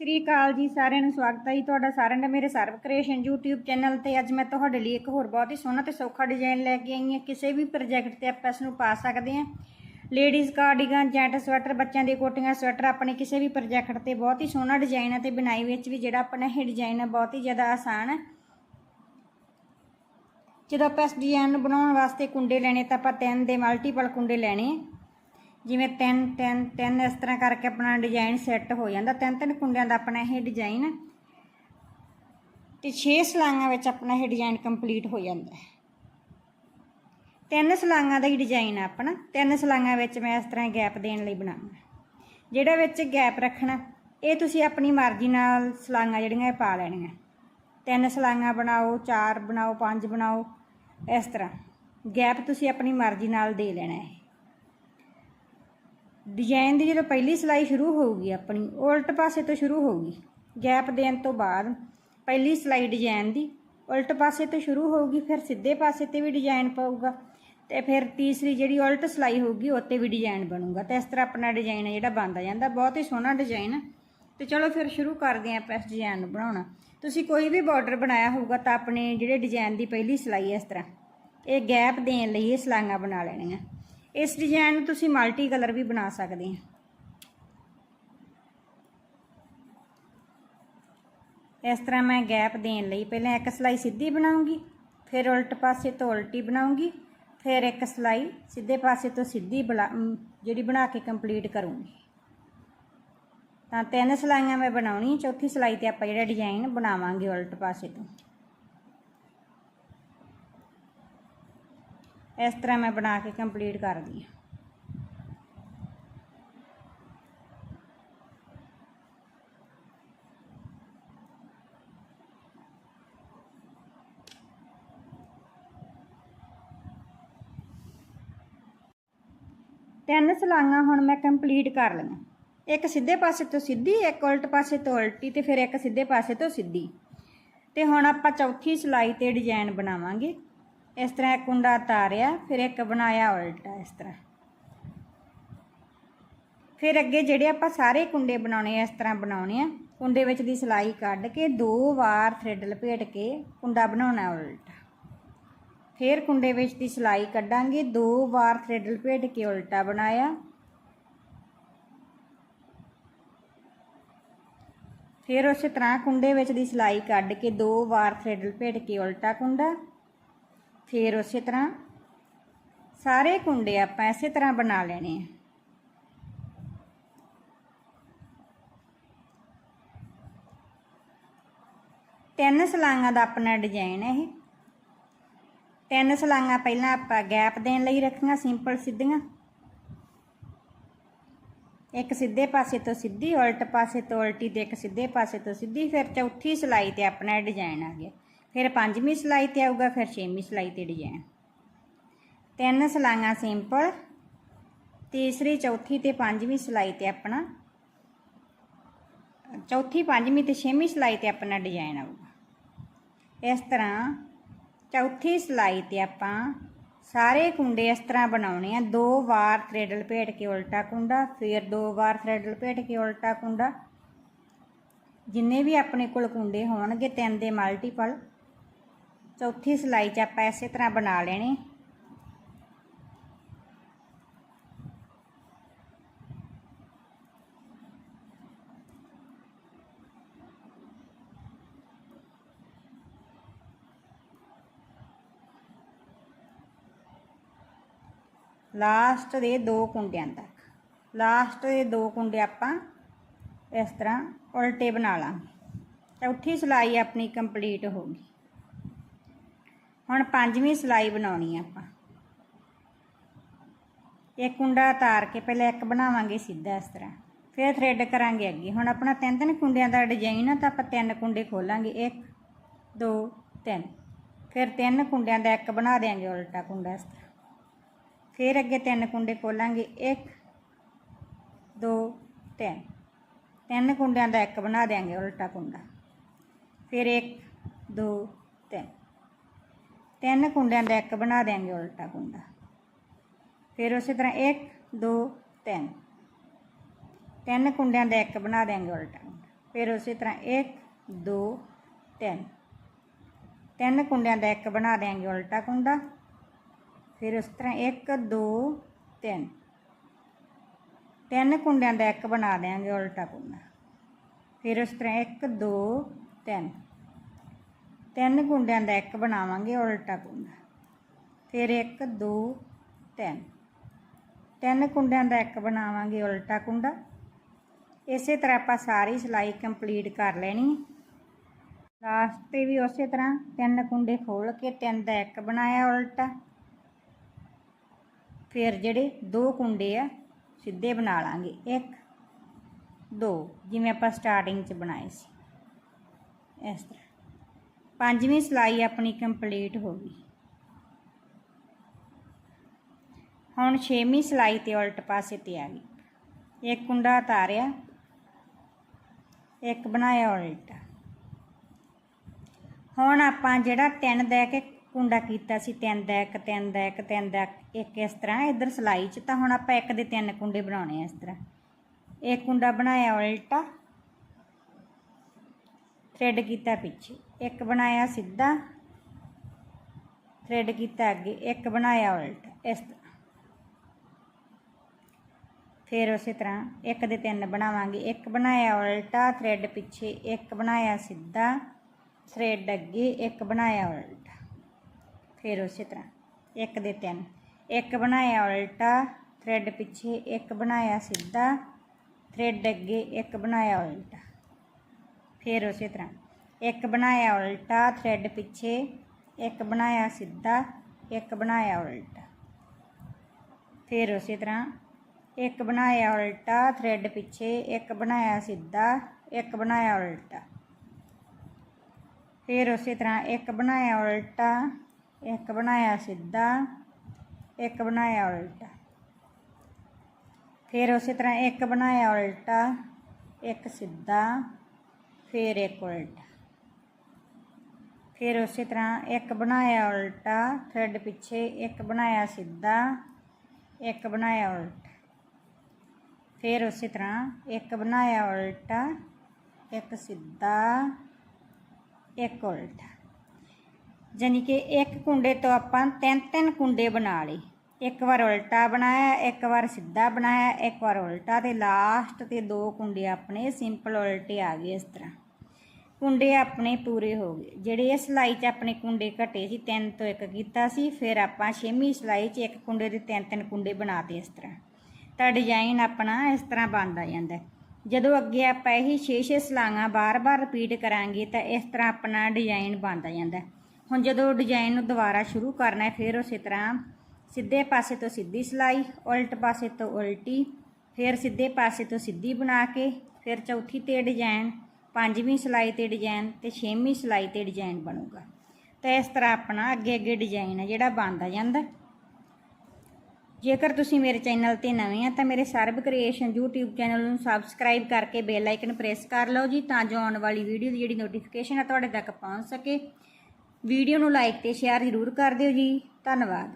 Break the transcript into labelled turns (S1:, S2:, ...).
S1: ਸ੍ਰੀ ਅਕਾਲ ਜੀ ਸਾਰਿਆਂ ਨੂੰ, ਸਵਾਗਤ ਹੈ ਜੀ ਤੁਹਾਡਾ ਸਾਰਿਆਂ ਦਾ ਮੇਰੇ ਸਰਵ ਕ੍ਰੀਏਸ਼ਨ YouTube ਚੈਨਲ ਤੇ। ਅੱਜ ਮੈਂ ਤੁਹਾਡੇ ਲਈ ਇੱਕ ਹੋਰ ਬਹੁਤ ਹੀ ਸੋਹਣਾ ਤੇ ਸੌਖਾ ਡਿਜ਼ਾਈਨ ਲੈ ਕੇ ਆਈ ਹਾਂ। ਕਿਸੇ ਵੀ ਪ੍ਰੋਜੈਕਟ ਤੇ ਆਪਾਂ ਇਸ ਨੂੰ ਪਾ ਸਕਦੇ ਹਾਂ। ਲੇਡੀਜ਼ ਕਾਰਡੀਗਨ ਜੈਂਟ ਸਵੈਟਰ ਬੱਚਿਆਂ ਦੀ ਕੋਟੀਆਂ ਸਵੈਟਰ ਆਪਣੇ ਕਿਸੇ ਵੀ ਪ੍ਰੋਜੈਕਟ ਤੇ ਬਹੁਤ ਹੀ ਸੋਹਣਾ ਡਿਜ਼ਾਈਨ ਹੈ ਤੇ ਬਣਾਈ ਵਿੱਚ ਵੀ ਜਿਹੜਾ ਆਪਣਾ ਇਹ ਡਿਜ਼ਾਈਨ ਹੈ ਬਹੁਤ ਹੀ ਜ਼ਿਆਦਾ ਆਸਾਨ ਹੈ ਜਦੋਂ ਆਪਾਂ ਇਸ ਡਿਜ਼ਾਈਨ ਨੂੰ ਬਣਾਉਣ ਵਾਸਤੇ ਕੁੰਡੇ ਲੈਣੇ ਤਾਂ ਆਪਾਂ ਤਿੰਨ ਦੇ ਮਲਟੀਪਲ ਕੁੰਡੇ ਲੈਣੇ ਆ। ਜਿਵੇਂ ਤਿੰਨ ਤਿੰਨ ਤਿੰਨ ਇਸ ਤਰ੍ਹਾਂ ਕਰਕੇ ਆਪਣਾ ਡਿਜ਼ਾਈਨ ਸੈੱਟ ਹੋ ਜਾਂਦਾ। ਤਿੰਨ ਤਿੰਨ ਕੁੰਡਿਆਂ ਦਾ ਆਪਣਾ ਇਹ ਡਿਜ਼ਾਈਨ ਹੈ ਤੇ 6 ਸਲਾਈਆਂ ਵਿੱਚ ਆਪਣਾ ਇਹ ਡਿਜ਼ਾਈਨ ਕੰਪਲੀਟ ਹੋ ਜਾਂਦਾ। ਹੈ ਤਿੰਨ ਸਲਾਈਆਂ ਦਾ ਹੀ ਡਿਜ਼ਾਈਨ ਆ ਆਪਣਾ। ਤਿੰਨ ਸਲਾਈਆਂ ਵਿੱਚ ਮੈਂ ਇਸ ਤਰ੍ਹਾਂ ਗੈਪ ਦੇਣ ਲਈ ਬਣਾਉਣਾ ਜਿਹੜਾ ਵਿੱਚ ਗੈਪ ਰੱਖਣਾ, ਇਹ ਤੁਸੀਂ ਆਪਣੀ ਮਰਜ਼ੀ ਨਾਲ ਸਲਾਈਆਂ ਜਿਹੜੀਆਂ ਇਹ ਪਾ ਲੈਣੀਆਂ। ਤਿੰਨ ਸਲਾਈਆਂ ਬਣਾਓ, ਚਾਰ ਬਣਾਓ, ਪੰਜ ਬਣਾਓ, ਇਸ ਤਰ੍ਹਾਂ। ਗੈਪ ਤੁਸੀਂ ਆਪਣੀ ਮਰਜ਼ੀ ਨਾਲ ਦੇ ਲੈਣਾ ਹੈ ਡਿਜ਼ਾਈਨ ਦੀ ਜਦੋਂ ਪਹਿਲੀ ਸਿਲਾਈ ਸ਼ੁਰੂ ਹੋਊਗੀ ਆਪਣੀ ਉਲਟ ਪਾਸੇ ਤੋਂ ਸ਼ੁਰੂ ਹੋਊਗੀ। ਗੈਪ ਦੇਣ ਤੋਂ ਬਾਅਦ ਪਹਿਲੀ ਸਿਲਾਈ ਡਿਜ਼ਾਈਨ ਦੀ, ਉਲਟ ਪਾਸੇ ਤੋਂ ਸ਼ੁਰੂ ਹੋਊਗੀ, ਫਿਰ ਸਿੱਧੇ ਪਾਸੇ ਤੇ ਵੀ ਡਿਜ਼ਾਈਨ ਪਾਊਗਾ ਤੇ ਫਿਰ ਤੀਸਰੀ ਜਿਹੜੀ ਉਲਟ ਸਿਲਾਈ ਹੋਊਗੀ ਉੱਤੇ ਵੀ ਡਿਜ਼ਾਈਨ ਬਣੂਗਾ। ਤੇ ਇਸ ਤਰ੍ਹਾਂ ਆਪਣਾ ਡਿਜ਼ਾਈਨ ਹੈ ਜਿਹੜਾ ਬਣਦਾ ਜਾਂਦਾ। ਬਹੁਤ ਹੀ ਸੋਹਣਾ ਡਿਜ਼ਾਈਨ ਹੈ। ਤੇ ਚਲੋ ਫਿਰ ਸ਼ੁਰੂ ਕਰਦੇ ਹਾਂ ਆਪਾਂ ਇਸ ਡਿਜ਼ਾਈਨ ਨੂੰ ਬਣਾਉਣਾ। ਤੁਸੀਂ ਕੋਈ ਵੀ ਬਾਰਡਰ ਬਣਾਇਆ ਹੋਊਗਾ ਤਾਂ ਆਪਣੇ ਜਿਹੜੇ ਡਿਜ਼ਾਈਨ ਦੀ ਪਹਿਲੀ ਸਿਲਾਈ ਇਸ ਤਰ੍ਹਾਂ। ਇਹ ਗੈਪ ਦੇਣ ਲਈ ਇਹ ਸਲਾਈਆਂ ਬਣਾ ਲੈਣੀਆਂ। ਇਸ ਡਿਜ਼ਾਈਨ ਨੂੰ ਤੁਸੀਂ ਮਲਟੀ ਕਲਰ ਵੀ ਬਣਾ ਸਕਦੇ ਆ। ਇਸ ਤਰ੍ਹਾਂ ਮੈਂ ਗੈਪ ਦੇਣ ਲਈ ਪਹਿਲਾਂ ਇੱਕ ਸਲਾਈ ਸਿੱਧੀ ਬਣਾਉਂਗੀ, ਫਿਰ ਉਲਟ ਪਾਸੇ ਤੋਂ ਉਲਟੀ ਬਣਾਉਂਗੀ, ਫਿਰ ਇੱਕ ਸਲਾਈ ਸਿੱਧੇ ਪਾਸੇ ਤੋਂ ਸਿੱਧੀ ਜਿਹੜੀ ਬਣਾ ਕੇ ਕੰਪਲੀਟ ਕਰੂੰਗੀ। ਤਾਂ ਤਿੰਨ ਸਲਾਈਆਂ ਮੈਂ ਬਣਾਉਣੀ ਚੌਥੀ ਸਲਾਈ ਤੇ ਆਪਾਂ ਜਿਹੜਾ ਡਿਜ਼ਾਈਨ ਬਣਾਵਾਂਗੇ ਉਲਟ ਪਾਸੇ ਤੋਂ। ਇਸ ਤਰ੍ਹਾਂ ਮੈਂ ਬਣਾ ਕੇ ਕੰਪਲੀਟ ਕਰਦੀ ਹਾਂ ਤਿੰਨ ਸਲਾਈਆਂ ਹੁਣ ਮੈਂ ਕੰਪਲੀਟ ਕਰ ਲਈਆਂ ਇੱਕ ਸਿੱਧੇ ਪਾਸੇ ਤੋਂ ਸਿੱਧੀ ਇੱਕ ਉਲਟ ਪਾਸੇ ਤੋਂ ਉਲਟੀ ਤੇ ਫਿਰ ਇੱਕ ਸਿੱਧੇ ਪਾਸੇ ਤੋਂ ਸਿੱਧੀ ਤੇ ਹੁਣ ਆਪਾਂ ਚੌਥੀ ਸਲਾਈ ਤੇ ਡਿਜ਼ਾਈਨ ਬਣਾਵਾਂਗੇ ਇਸ ਤਰ੍ਹਾਂ ਇੱਕ ਕੁੰਡਾ ਤਾਰਿਆ, ਫਿਰ ਇੱਕ ਬਣਾਇਆ ਉਲਟਾ ਇਸ ਤਰ੍ਹਾਂ। ਫਿਰ ਅੱਗੇ ਜਿਹੜੇ ਆਪਾਂ ਸਾਰੇ ਕੁੰਡੇ ਬਣਾਉਣੇ ਆ, ਇਸ ਤਰ੍ਹਾਂ ਬਣਾਉਣੇ ਆ। ਕੁੰਡੇ ਵਿੱਚ ਦੀ ਸਲਾਈ ਕੱਢ ਕੇ ਦੋ ਵਾਰ ਥ੍ਰੈਡ ਲਪੇਟ ਕੇ ਕੁੰਡਾ ਬਣਾਉਣਾ ਉਲਟਾ। ਫਿਰ ਕੁੰਡੇ ਵਿੱਚ ਦੀ ਸਲਾਈ ਕੱਢਾਂਗੇ, ਦੋ ਵਾਰ ਥ੍ਰੈਡ ਲਪੇਟ ਕੇ ਉਲਟਾ ਬਣਾਇਆ। ਫਿਰ ਉਸੇ ਤਰ੍ਹਾਂ ਕੁੰਡੇ ਵਿੱਚ ਦੀ ਸਲਾਈ ਕੱਢ ਕੇ ਦੋ ਵਾਰ ਥ੍ਰੈਡ ਲਪੇਟ ਕੇ ਉਲਟਾ ਕੁੰਡਾ। ਫਿਰ ਉਸੇ ਤਰ੍ਹਾਂ ਸਾਰੇ ਕੁੰਡੇ ਆਪਾਂ ਇਸੇ ਤਰ੍ਹਾਂ ਬਣਾ ਲੈਣੇ ਆ। ਤਿੰਨ ਸਲਾਈਆਂ ਦਾ ਆਪਣਾ ਡਿਜ਼ਾਈਨ ਹੈ ਇਹ। ਤਿੰਨ ਸਲਾਈਆਂ ਪਹਿਲਾਂ ਆਪਾਂ ਗੈਪ ਦੇਣ ਲਈ ਰੱਖੀਆਂ ਸਿੰਪਲ ਸਿੱਧੀਆਂ। ਇੱਕ ਸਿੱਧੇ ਪਾਸੇ ਤੋਂ ਸਿੱਧੀ, ਉਲਟ ਪਾਸੇ ਤੋਂ ਉਲਟੀ ਤੇ ਇੱਕ ਸਿੱਧੇ ਪਾਸੇ ਤੋਂ ਸਿੱਧੀ, ਫਿਰ ਚੌਥੀ ਸਲਾਈ ਤੇ ਆਪਣਾ ਡਿਜ਼ਾਈਨ ਆ ਗਿਆ। ਫਿਰ ਪੰਜਵੀਂ ਸਲਾਈ ਤੇ ਆਊਗਾ, ਫਿਰ ਛੇਵੀਂ ਸਲਾਈ ਤੇ ਡਿਜ਼ਾਈਨ ਤਿੰਨ ਸਲਾਈਆਂ ਸਿੰਪਲ ਤੀਸਰੀ, ਚੌਥੀ ਤੇ ਪੰਜਵੀਂ ਸਲਾਈ ਤੇ ਆਪਣਾ, ਚੌਥੀ, ਪੰਜਵੀਂ ਤੇ ਛੇਵੀਂ ਸਲਾਈ ਤੇ ਆਪਣਾ ਡਿਜ਼ਾਈਨ ਆਊਗਾ। ਇਸ ਤਰ੍ਹਾਂ ਚੌਥੀ ਸਲਾਈ ਤੇ ਆਪਾਂ ਸਾਰੇ ਕੁੰਡੇ ਇਸ ਤਰ੍ਹਾਂ ਬਣਾਉਣੇ ਆ। ਦੋ ਵਾਰ ਥ੍ਰੈਡ ਲਪੇਟ ਕੇ ਉਲਟਾ ਕੁੰਡਾ, ਫਿਰ ਦੋ ਵਾਰ ਥ੍ਰੈਡ ਲਪੇਟ ਕੇ ਉਲਟਾ ਕੁੰਡਾ। ਜਿੰਨੇ ਵੀ ਆਪਣੇ ਕੋਲ ਕੁੰਡੇ ਹੋਣਗੇ, ਤਿੰਨ ਦੇ ਮਲਟੀਪਲ ਚੌਥੀ ਸਲਾਈ 'ਚ ਆਪਾਂ ਇਸੇ ਤਰ੍ਹਾਂ ਬਣਾ ਲੈਣੇ। ਲਾਸਟ ਦੇ ਦੋ ਕੁੰਡਿਆਂ ਤੱਕ। ਲਾਸਟ ਦੇ ਦੋ ਕੁੰਡੇ ਆਪਾਂ ਇਸ ਤਰ੍ਹਾਂ ਉਲਟੇ ਬਣਾ ਲਾਂਗੇ। ਚੌਥੀ ਸਲਾਈ ਆਪਣੀ ਕੰਪਲੀਟ ਹੋ ਗਈ। ਹੁਣ ਪੰਜਵੀਂ ਸਲਾਈ ਬਣਾਉਣੀ ਆ ਆਪਾਂ। ਇੱਕ ਕੁੰਡਾ ਤਾਰ ਕੇ ਪਹਿਲਾਂ ਇੱਕ ਬਣਾਵਾਂਗੇ ਸਿੱਧਾ ਇਸ ਤਰ੍ਹਾਂ। ਫਿਰ ਥ੍ਰੈਡ ਕਰਾਂਗੇ ਅੱਗੇ। ਹੁਣ ਆਪਣਾ ਤਿੰਨ ਤਿੰਨ ਕੁੰਡਿਆਂ ਦਾ ਡਿਜ਼ਾਈਨ ਆ ਤਾਂ ਆਪਾਂ ਤਿੰਨ ਕੁੰਡੇ ਖੋਲਾਂਗੇ। 1 2 3 ਫਿਰ ਤਿੰਨ ਕੁੰਡਿਆਂ ਦਾ ਇੱਕ ਬਣਾ ਦੇਾਂਗੇ ਉਲਟਾ ਕੁੰਡਾ ਇਸ ਤਰ੍ਹਾਂ। ਫਿਰ ਅੱਗੇ ਤਿੰਨ ਕੁੰਡੇ ਖੋਲਾਂਗੇ। 1 2 3 ਤਿੰਨ ਕੁੰਡਿਆਂ ਦਾ ਇੱਕ ਬਣਾ ਦੇਾਂਗੇ ਉਲਟਾ ਕੁੰਡਾ। ਫਿਰ 1 2 3 ਤਿੰਨ ਕੁੰਡਿਆਂ ਦਾ ਇੱਕ ਬਣਾ ਦੇਾਂਗੇ ਉਲਟਾ ਕੁੰਡਾ। ਫਿਰ ਉਸੇ ਤਰ੍ਹਾਂ 1 2 3 ਤਿੰਨ ਕੁੰਡਿਆਂ ਦਾ ਇੱਕ ਬਣਾ ਦੇਾਂਗੇ ਉਲਟਾ ਕੁੰਡਾ। ਫਿਰ ਉਸੇ ਤਰ੍ਹਾਂ 1 2 3 ਤਿੰਨ ਕੁੰਡਿਆਂ ਦਾ ਇੱਕ ਬਣਾ ਦਿਆਂਗੇ ਉਲਟਾ ਕੁੰਡਾ। ਫਿਰ ਉਸ ਤਰ੍ਹਾਂ 1 2 3 ਤਿੰਨ ਕੁੰਡਿਆਂ ਦਾ ਇੱਕ ਬਣਾ ਦਿਆਂਗੇ ਉਲਟਾ ਕੁੰਡਾ। ਫਿਰ ਉਸ ਤਰ੍ਹਾਂ 1 2 3 ਤਿੰਨ ਕੁੰਡਿਆਂ ਦਾ ਇੱਕ ਬਣਾਵਾਂਗੇ, ਉਲਟਾ ਕੁੰਡਾ ਫਿਰ 1 2 3 ਤਿੰਨ ਕੁੰਡਿਆਂ ਦਾ ਇੱਕ ਬਣਾਵਾਂਗੇ, ਉਲਟਾ ਕੁੰਡਾ ਇਸੇ ਤਰ੍ਹਾਂ ਆਪਾਂ ਸਾਰੀ ਸਿਲਾਈ ਕੰਪਲੀਟ ਕਰ ਲੈਣੀ ਲਾਸਟ ਤੇ ਵੀ ਉਸੇ ਤਰ੍ਹਾਂ ਤਿੰਨ ਕੁੰਡੇ ਖੋਲ ਕੇ ਤਿੰਨ ਦਾ ਇੱਕ ਬਣਾਇਆ ਉਲਟਾ। ਫਿਰ ਜਿਹੜੇ ਦੋ ਕੁੰਡੇ ਆ, ਸਿੱਧੇ ਬਣਾ ਲਾਂਗੇ। ਇੱਕ, ਦੋ, ਜਿਵੇਂ ਆਪਾਂ ਸਟਾਰਟਿੰਗ 'ਚ ਬਣਾਏ ਸੀ। ਇਸ ਤਰ੍ਹਾਂ। ਪੰਜਵੀਂ ਸਿਲਾਈ ਆਪਣੀ ਕੰਪਲੀਟ ਹੋ ਗਈ। ਹੁਣ ਛੇਵੀਂ ਸਿਲਾਈ ਤੇ ਉਲਟ ਪਾਸੇ ਤੇ ਆ ਗਈ। ਇੱਕ ਕੁੰਡਾ ਉਤਾਰਿਆ, ਇੱਕ ਬਣਾਇਆ ਉਲਟਾ। ਹੁਣ ਆਪਾਂ ਜਿਹੜਾ ਤਿੰਨ ਦਾ ਕੇ ਕੁੰਡਾ ਕੀਤਾ ਸੀ, ਤਿੰਨ ਦਾ ਇੱਕ ਤਿੰਨ ਦਾ ਇੱਕ ਤਿੰਨ ਦਾ ਇੱਕ ਇਸ ਤਰ੍ਹਾਂ ਇੱਧਰ ਸਿਲਾਈ 'ਚ ਤਾਂ ਹੁਣ ਆਪਾਂ ਇੱਕ ਦੇ ਤਿੰਨ ਕੁੰਡੇ ਬਣਾਉਣੇ ਆ ਇਸ ਤਰ੍ਹਾਂ। ਇੱਕ ਕੁੰਡਾ ਬਣਾਇਆ ਉਲਟਾ ਥ੍ਰੈਡ ਕੀਤਾ ਪਿੱਛੇ। ਇੱਕ ਬਣਾਇਆ ਸਿੱਧਾ ਥ੍ਰੈਡ ਕੀਤਾ ਅੱਗੇ, ਇੱਕ ਬਣਾਇਆ ਉਲਟਾ। ਇਸ ਤਰ੍ਹਾਂ ਫਿਰ ਉਸੇ ਤਰ੍ਹਾਂ ਇੱਕ ਦੇ ਤਿੰਨ ਬਣਾਵਾਂਗੇ। ਇੱਕ ਬਣਾਇਆ ਉਲਟਾ ਥ੍ਰੈਡ ਪਿੱਛੇ ਇੱਕ ਬਣਾਇਆ ਸਿੱਧਾ ਥ੍ਰੈਡ ਅੱਗੇ, ਇੱਕ ਬਣਾਇਆ ਉਲਟਾ। ਫਿਰ ਉਸੇ ਤਰ੍ਹਾਂ ਇੱਕ ਦੇ ਤਿੰਨ। ਇੱਕ ਬਣਾਇਆ ਉਲਟਾ ਥ੍ਰੈਡ ਪਿੱਛੇ ਇੱਕ ਬਣਾਇਆ ਸਿੱਧਾ ਥ੍ਰੈਡ ਅੱਗੇ ਇੱਕ ਬਣਾਇਆ ਉਲਟਾ। ਫਿਰ ਉਸੇ ਤਰ੍ਹਾਂ ਇੱਕ ਬਣਾਇਆ ਉਲਟਾ ਥ੍ਰੈਡ ਪਿੱਛੇ ਇੱਕ ਬਣਾਇਆ ਸਿੱਧਾ ਇੱਕ ਬਣਾਇਆ ਉਲਟਾ ਫਿਰ ਉਸੇ ਤਰ੍ਹਾਂ ਇੱਕ ਬਣਾਇਆ ਉਲਟਾ ਥ੍ਰੈਡ ਪਿੱਛੇ ਇੱਕ ਬਣਾਇਆ ਸਿੱਧਾ ਇੱਕ ਬਣਾਇਆ ਉਲਟਾ ਫਿਰ ਉਸੇ ਤਰ੍ਹਾਂ ਇੱਕ ਬਣਾਇਆ ਉਲਟਾ ਇੱਕ ਬਣਾਇਆ ਸਿੱਧਾ ਇੱਕ ਬਣਾਇਆ ਉਲਟਾ ਫਿਰ ਉਸੇ ਤਰ੍ਹਾਂ ਇੱਕ ਬਣਾਇਆ ਉਲਟਾ ਇੱਕ ਸਿੱਧਾ ਫਿਰ ਇੱਕ ਉਲਟਾ। ਫਿਰ ਉਸੇ ਤਰ੍ਹਾਂ ਇੱਕ ਬਣਾਇਆ ਉਲਟਾ ਥ੍ਰੈਡ ਪਿੱਛੇ ਇੱਕ ਬਣਾਇਆ ਸਿੱਧਾ, ਇੱਕ ਬਣਾਇਆ ਉਲਟਾ। ਫਿਰ ਉਸੇ ਤਰ੍ਹਾਂ ਇੱਕ ਬਣਾਇਆ ਉਲਟਾ, ਇੱਕ ਸਿੱਧਾ, ਇੱਕ ਉਲਟਾ। ਜਾਨੀ ਕਿ ਇੱਕ ਕੁੰਡੇ ਤੋਂ ਆਪਾਂ ਤਿੰਨ ਤਿੰਨ ਕੁੰਡੇ ਬਣਾ ਲਏ। ਇੱਕ ਵਾਰ ਉਲਟਾ ਬਣਾਇਆ, ਇੱਕ ਵਾਰ ਸਿੱਧਾ ਬਣਾਇਆ, ਇੱਕ ਵਾਰ ਉਲਟਾ ਤੇ ਲਾਸਟ ਤੇ ਦੋ ਕੁੰਡੇ ਆਪਣੇ ਸਿੰਪਲ ਉਲਟੇ ਆ ਗਏ ਇਸ ਤਰ੍ਹਾਂ। ਕੁੰਡੇ ਆਪਣੇ ਪੂਰੇ ਹੋ ਗਏ। ਜਿਹੜੇ ਇਹ ਸਿਲਾਈ 'ਚ ਆਪਣੇ ਕੁੰਡੇ ਘਟੇ ਸੀ, ਤਿੰਨ ਤੋਂ ਇੱਕ ਕੀਤਾ ਸੀ, ਫਿਰ ਆਪਾਂ ਛੇਵੀਂ ਸਿਲਾਈ 'ਚ ਇੱਕ ਕੁੰਡੇ ਦੇ ਤਿੰਨ ਤਿੰਨ ਕੁੰਡੇ ਬਣਾਤੇ ਇਸ ਤਰ੍ਹਾਂ। ਤਾਂ ਡਿਜ਼ਾਈਨ ਆਪਣਾ ਇਸ ਤਰ੍ਹਾਂ ਬਣਦਾ ਜਾਂਦਾ ਜਦੋਂ ਅੱਗੇ ਆਪਾਂ ਇਹ 6-6 ਸਲਾਈਆਂ ਬਾਰ-ਬਾਰ ਰਿਪੀਟ ਕਰਾਂਗੇ, ਤਾਂ ਇਸ ਤਰ੍ਹਾਂ ਆਪਣਾ ਡਿਜ਼ਾਈਨ ਬਣਦਾ ਜਾਂਦਾ ਹੁਣ ਜਦੋਂ ਡਿਜ਼ਾਈਨ ਨੂੰ ਦੁਬਾਰਾ ਸ਼ੁਰੂ ਕਰਨਾ ਹੈ, ਫਿਰ ਉਸੇ ਤਰ੍ਹਾਂ ਸਿੱਧੇ ਪਾਸੇ ਤੋਂ ਸਿੱਧੀ ਸਿਲਾਈ, ਉਲਟ ਪਾਸੇ ਤੋਂ ਉਲਟੀ, ਫਿਰ ਸਿੱਧੇ ਪਾਸੇ ਤੋਂ ਸਿੱਧੀ ਬਣਾ ਕੇ, ਫਿਰ ਚੌਥੀ ਤੇ ਡਿਜ਼ਾਈਨ ਪੰਜਵੀਂ ਸਿਲਾਈ ਤੇ ਡਿਜ਼ਾਈਨ ਤੇ ਛੇਵੀਂ ਸਿਲਾਈ ਤੇ ਡਿਜ਼ਾਈਨ ਬਣੂਗਾ। ਤਾਂ ਇਸ ਤਰ੍ਹਾਂ ਆਪਣਾ ਅੱਗੇ ਅੱਗੇ ਡਿਜ਼ਾਈਨ ਹੈ ਜਿਹੜਾ ਬਣਦਾ ਜਾਂਦਾ। ਜੇਕਰ ਤੁਸੀਂ ਮੇਰੇ ਚੈਨਲ ਤੇ ਨਵੇਂ ਆ ਤਾਂ ਮੇਰੇ ਸਰਬ ਕ੍ਰੀਏਸ਼ਨ YouTube ਚੈਨਲ ਨੂੰ ਸਬਸਕ੍ਰਾਈਬ ਕਰਕੇ ਬੈਲ ਆਈਕਨ ਪ੍ਰੈਸ ਕਰ ਲਓ ਜੀ ਤਾਂ ਜੋ ਆਉਣ ਵਾਲੀ ਵੀਡੀਓ ਦੀ ਜਿਹੜੀ ਨੋਟੀਫਿਕੇਸ਼ਨ ਹੈ ਤੁਹਾਡੇ ਤੱਕ ਪਹੁੰਚ ਸਕੇ। ਵੀਡੀਓ ਨੂੰ ਲਾਈਕ ਤੇ ਸ਼ੇਅਰ ਜ਼ਰੂਰ ਕਰ ਦਿਓ ਜੀ। ਧੰਨਵਾਦ।